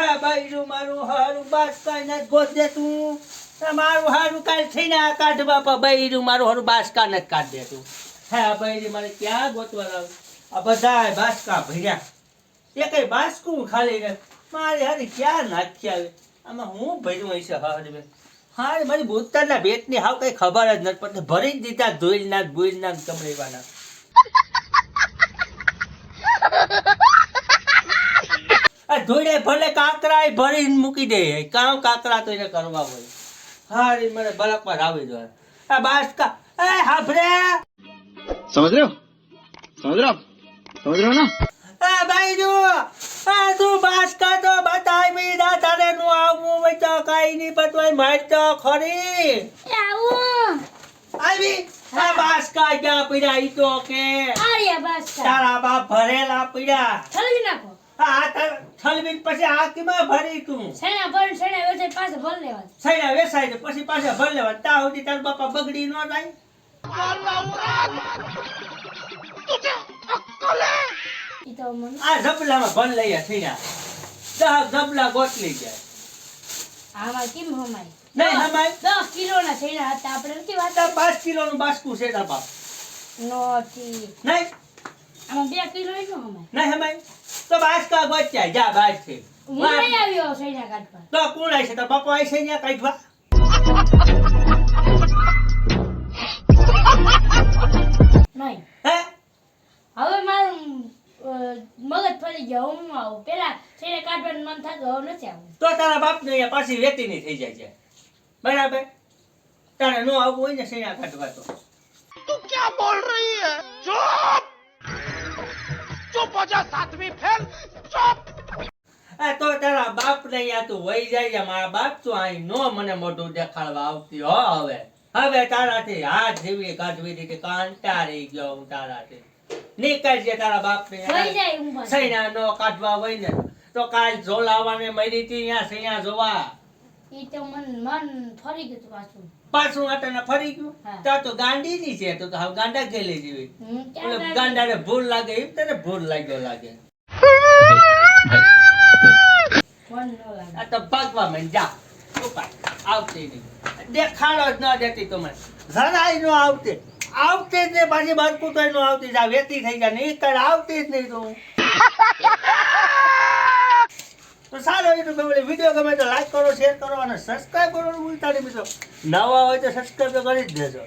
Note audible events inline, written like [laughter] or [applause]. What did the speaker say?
હા બૈરું મારું હારું, બાસ કાઈ ન ગોત દે તું. મારું હારું કાલ થઈને આ કાઢ બાપા બૈરું મારું હારું બાસકા ન કાઢ દે તું. હા બૈરી મારે ક્યાં ગોતવા લાવ આ બધાય બાસકા ભર્યા. એ કઈ બાસકું ખાલી ને મારે હારી ક્યાં નાખી આવે? આમાં હું ભર્યું હશે હારે હારે મારી બોતરના ભેટની હાવ કઈ ખબર જ નથી પડતી. ભરી જ દીધા ધોઈલ ના ભૂઈલ ના કમરેવાના ધોઈને ભલે કાતરા ભરીને મૂકી દે. કામ કાતરા તો એને કરવા હોય. હારી મને બલકમાં રાવી દો. આ એ હાફરે સમજ રહ્યો? સમજ રહ્યો? સમજ રહ્યો ના? તો બતાય મી દા તારે નું આવું વચ્ચે કાઈ ની પતવાય માર તો ખરી. આવું. આવી? આ પીડા ઈ તો કે. આર્યા બાસકા બાપ ભરેલા પીડા. ખરી નાખો. થલવીન પછી આ કિમાં ભરી તું? સેના ભર સેના વેચે પાસે ભર લેવા સૈયા વેચાય પછી પાછા ભર લેવા તા સુધી તાર બાપા બગડી ન જાય. આ જબલામાં ભર લઈએ થયા દહ જબલા ગોતલી જાય. આમાં કેમ હમાય? નહીં હમાય? દસ કિલો ના થઈને હતા આપણે નથી વાત પાંચ પાંચ કિલોનું બાસકું છે તાર બાપ. નથી. નહીં. આમાં બે કિલો ય હમાય. નહીં હમાય. તો બાસકા બચ્યા જા બાસ છે. હું નહીં આવ્યો સૈના પર? તો કોણ આવશે તો બાપો આવશે આવી છે અહીંયા કાઢવા? નહીં. હે? હવે મારું મગજ ફરી ગયો હું આવું. પેલા સૈના કાઢવાનું મન થતું હવે નથી આવું તો તારા બાપને અહીંયા પાછી વેતી નહીં થઈ જાય છે. બરાબર? તારે નો આવવું હોય ને શેણા કાઢવા તો. અહીંયા તું વહી જાય છે. મારા બાપ તું અહીં નો મને મોઢું દેખાડવા આવતી હો હવે. હવે તારાથી હાથ જેવી કાઢવી દીધી કાંટારી ગયો હું તારાથી. નીકળ તારા બાપ વહી જાય હું પાછો. સૈના નો કાઢવા હોય ને તો કાલ ઝોલાવાને મરી હતી અહીંયા સૈયા જોવા. ઈ તો મન મન ફરી ગયું પાછું. પાછું આટાને ફરી ગયું? હા. ત્યાં તો ગાંડી ની છે. તો તો ગાંડા ગયેલી જેવી. ગાંડાને ભૂલ લાગે એમ તને ભૂલ લાગ્યો ન લાગે [laughs] આ તો ભાગવા માંડ જા. આવતી નહીં. દેખાડો જ ન દેતી તો જરાય ન આવતી. આવતી જ નહીં પાછી બારકું તો ન આવતી. જા વેતી થઈ ગયા નહીં કર આવતી જ નહીં તું. તો સારો યુટ્યુબ ફેમિલી વીડિયો ગમે તો લાઈક કરો શેર કરો અને સબસ્ક્રાઈબ કરો ભૂલતા નહીં મિત્રો. નવા હોય તો સબસ્ક્રાઈબ તો કરી જ દેજો.